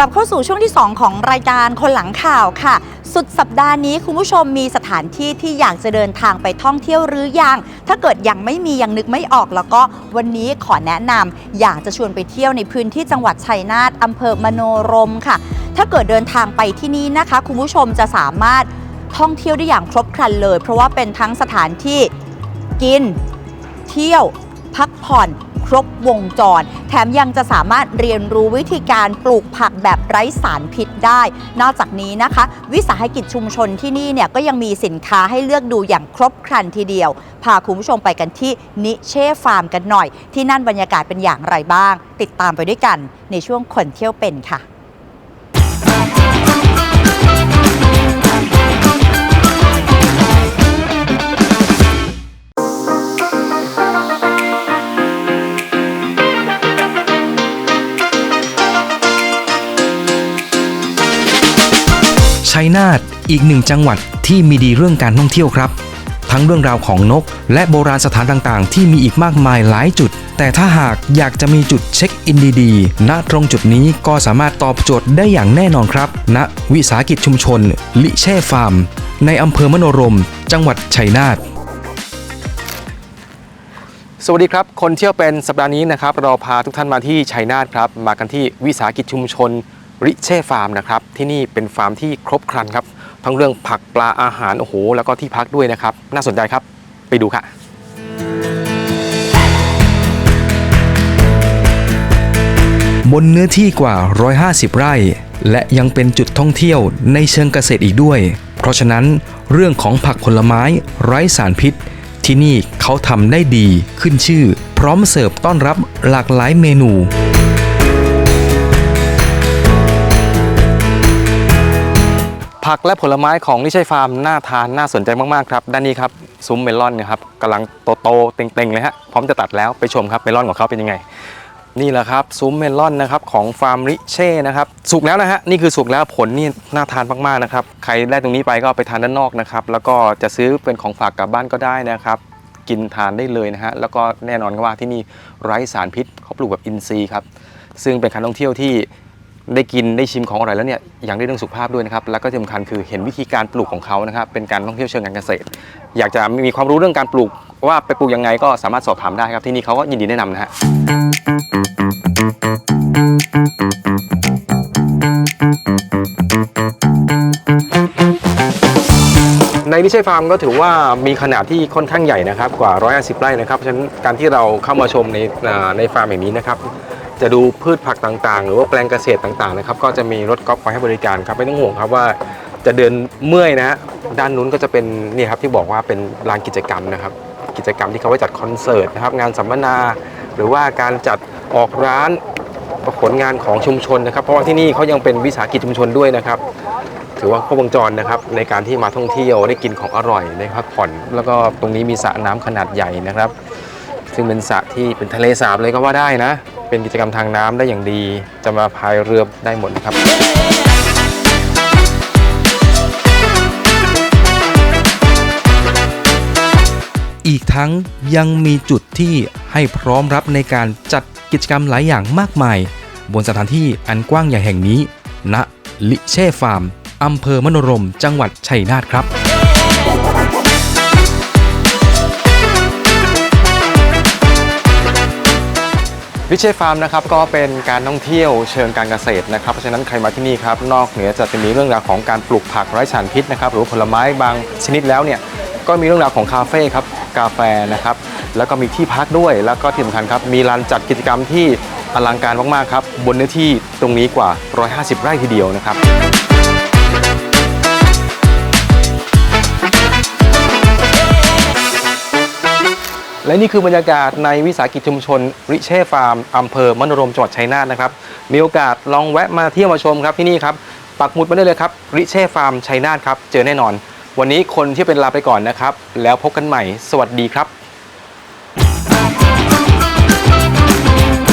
กลับเข้าสู่ช่วงที่ 2 ของรายการคนหลังข่าวค่ะ สุดสัปดาห์นี้คุณผู้ชมมีสถานที่ที่อยากจะเดินทางไปท่องเที่ยวหรือยัง ถ้าเกิดยังไม่มียังนึกไม่ออกแล้วก็วันนี้ขอแนะนำอยากจะชวนไปเที่ยวในพื้นที่จังหวัดชัยนาทอำเภอมโนรมค่ะ ถ้าเกิดเดินทางไปที่นี่นะคะ คุณผู้ชมจะสามารถท่องเที่ยวได้อย่างครบครันเลย เพราะว่าเป็นทั้งสถานที่กิน เที่ยว พักผ่อน ครบวงจร แถมยังจะสามารถเรียนรู้วิธีการปลูกผักแบบไร้สารพิษได้ นอกจากนี้นะคะ วิสาหกิจชุมชนที่นี่เนี่ยก็ยังมีสินค้าให้เลือกดูอย่างครบครันทีเดียว พาคุณผู้ชมไปกันที่นิเช่ฟาร์มกันหน่อย ที่นั่นบรรยากาศเป็นอย่างไรบ้าง ติดตามไปด้วยกันในช่วงคนเที่ยวเป็นค่ะ ชัยนาทอีกหนึ่งจังหวัดที่มีดีเรื่องการท่องเที่ยวครับ ทั้งเรื่องราวของนก และโบราณสถานต่างๆ ที่มีอีกมากมายหลายจุด แต่ถ้าหากอยากจะมีจุดเช็คอินดีๆณตรงจุดนี้ก็สามารถตอบโจทย์ได้อย่างแน่นอนครับณวิสาหกิจชุมชน ลิเช่ฟาร์ม ในอำเภอมโนรม จังหวัดชัยนาทสวัสดีครับ คนเที่ยวเป็นสัปดาห์นี้นะครับ เราพาทุกท่านมาที่ชัยนาทครับ มากันที่วิสาหกิจชุมชน ริเช่ฟาร์มนะครับ ที่นี่เป็นฟาร์มที่ครบครันครับ ทั้งเรื่องผักปลาอาหารโอ้โหแล้วก็ที่พักด้วยนะครับ น่าสนใจครับไปดูค่ะบนเนื้อที่กว่า 150 ไร่ และยังเป็นจุดท่องเที่ยวในเชิงเกษตรอีกด้วย เพราะฉะนั้นเรื่องของผักผลไม้ไร้สารพิษ ที่นี่เขาทำได้ดีขึ้นชื่อ พร้อมเสิร์ฟต้อนรับหลากหลายเมนู ผักและผลไม้ของริเช่ฟาร์มน่าทานน่าสนใจมากๆครับด้านนี้ครับซุ้มเมลอนเนะครับกำลังโตๆเต็งๆเลยฮะพร้อมจะตัดแล้วไปชมครับเมลอนของเขาเป็นยังไง นี่แหละครับซุ้มเมลอนนะครับของฟาร์มริเช่นะครับสุกแล้วนะฮะนี่คือสุกแล้วผลนี่น่าทานมากๆนะครับใครได้ตรงนี้ไปก็ไปทานด้านนอกนะครับแล้วก็จะซื้อเป็นของฝากกลับบ้านก็ได้นะครับกินทานได้เลยนะฮะแล้วก็แน่นอนว่าที่นี่ไร้สารพิษเขาปลูกแบบอินทรีย์ครับซึ่งเป็นการท่องเที่ยวที่ ได้กินได้ชิมของอร่อยแล้วเนี่ยยังได้เรื่องสุขภาพด้วยนะครับแล้วก็ที่สำคัญคือเห็นวิธีการปลูกของเขานะครับเป็นการท่องเที่ยวเชิงการเกษตร อยากจะมีความรู้เรื่องการปลูกว่าไปปลูกยังไงก็สามารถสอบถามได้ครับที่นี่เขาก็ยินดีแนะนำนะฮะในนิเช่ฟาร์มก็ถือว่ามีขนาดที่ค่อนข้างใหญ่นะครับกว่า 150 ไร่นะครับฉะนั้นการที่เราเข้ามาชมในในฟาร์มแห่งนี้นะครับ จะดูพืชผักต่างๆ หรือว่าแปลงเกษตรต่างๆนะครับก็จะมีรถกอล์ฟคอยให้บริการครับไม่ต้องห่วงครับว่าจะเดินเมื่อยนะด้านนู้นก็จะเป็นนี่ครับที่บอกว่าเป็นลานกิจกรรมนะครับ กิจกรรมที่เขาไว้จัดคอนเสิร์ตนะครับงานสัมมนา หรือว่าการจัดออกร้านผลงานของชุมชนนะครับ เพราะว่าที่นี่เขายังเป็นวิสาหกิจชุมชนด้วยนะครับ ถือว่าครบวงจรนะครับ ในการที่มาท่องเที่ยวได้กินของอร่อยได้พักผ่อน แล้วก็ตรงนี้มีสระน้ำขนาดใหญ่นะครับ ซึ่งเป็นสระที่เป็นทะเลสาบเลยก็ว่าได้นะ เป็นกิจกรรมทางน้ำได้อย่างดี จะมาพายเรือได้หมดนะครับอีกทั้งยังมีจุดที่ให้พร้อมรับในการจัดกิจกรรมหลายอย่างมากมาย บนสถานที่อันกว้างใหญ่แห่งนี้ณลิเช่ฟาร์มอำเภอมโนรม จังหวัดชัยนาทครับ วิเชฟาร์มนะครับก็เป็นการท่องเที่ยวเชิงการเกษตรนะครับเพราะฉะนั้นใครมาที่นี่ครับนอกเหนือจากจะมีเรื่องราวของการปลูกผักไร้สารพิษนะครับหรือผลไม้บางชนิดแล้วเนี่ยก็มีเรื่องราวของคาเฟ่ครับกาแฟนะครับแล้วก็มีที่พักด้วยแล้วก็ที่สำคัญครับมีลานจัดกิจกรรมที่อลังการมากๆครับบนเนื้อที่ตรงนี้กว่า 150 ไร่ทีเดียวนะครับ และนี่คือบรรยากาศในวิสาหกิจชุมชน ริเช่ฟาร์มอำเภอมโนรมจังหวัดชัยนาทนะครับ มีโอกาสลองแวะมาเที่ยวมาชมครับที่นี่ครับ ปักหมุดมาได้เลยครับ ริเช่ฟาร์มชัยนาทครับ เจอแน่นอน วันนี้คนที่เป็นลาไปก่อนนะครับ แล้วพบกันใหม่ สวัสดีครับ